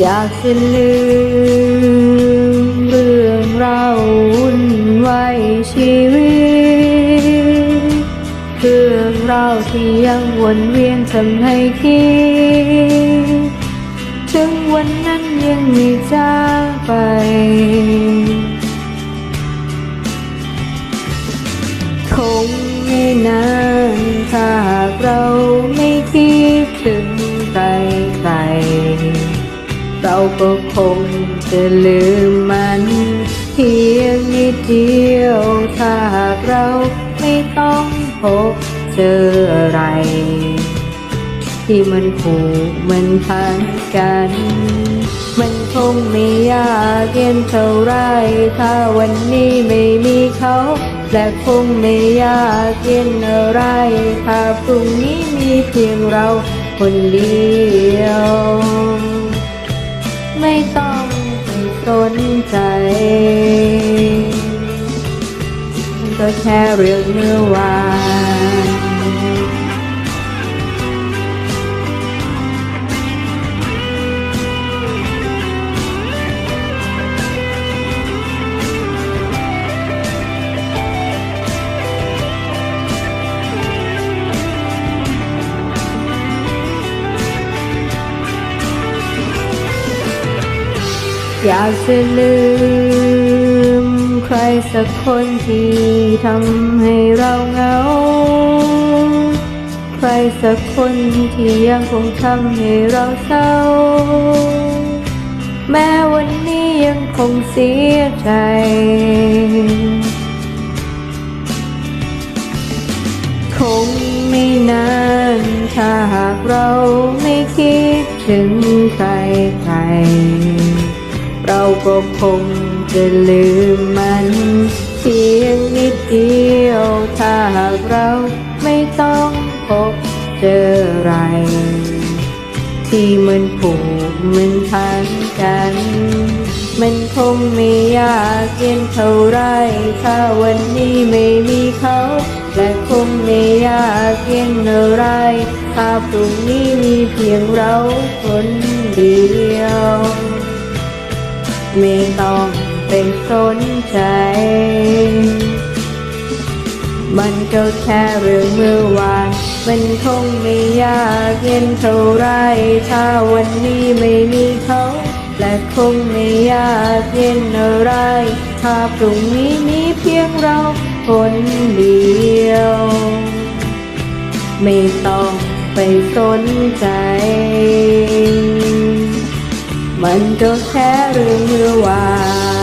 อยากจะลืมเรื่องเราวุ่นวายชีวิตเรื่องราที่ยังวนเวียนทำให้คิด ถึงวันนั้นยังไม่จากไปคงไม่นานถ้าหากเราไม่คิด ก็คงจะลืมมันเพียงนิดเดียวถ้าหากเราไม่ต้องพบเจออะไร ที่มันผูกมันพันกัน มันคงไม่ยากเย็นเท่าไรถ้าวันนี้ไม่มีเขาและคงไม่ยากเย็นอะไร ถ้าพรุ่งนี้มีเพียงเราคนเดียว ไม่ต้องไปสนใจมันก็แค่เรื่องเมื่อวาน อยากจะลืม ใครสักคนที่ทำให้เราเหงา ใครสักคนที่ยังคงทำให้เราเศร้า แม้วันนี้ยังคงเสียใจคงไม่นานถ้าหากเราไม่คิดถึงใครใคร เราก็คงจะลืมมันเพียงนิดเดียว ถ้าหากเราไม่ต้องพบเจออะไร ที่มันผูกมันพันกัน มันคงไม่ยากเย็นเท่าไร ถ้าวันนี้ไม่มีเขาและคงไม่ยากเย็นอะไร ถ้าพรุ่งนี้มีเพียงเราคนเดียว ไม่ต้องเป็นสนใจ มันก็แค่เรื่องเมื่อวาน มันคงไม่ยากเย็นเท่าไร ถ้าวันนี้ไม่มีเขาและคงไม่ยากเย็นอะไร ถ้าพรุ่งนี้มีเพียงเราคนเดียว ไม่ต้องไปสนใจ มันก็แค่เรื่องเมื่อวาน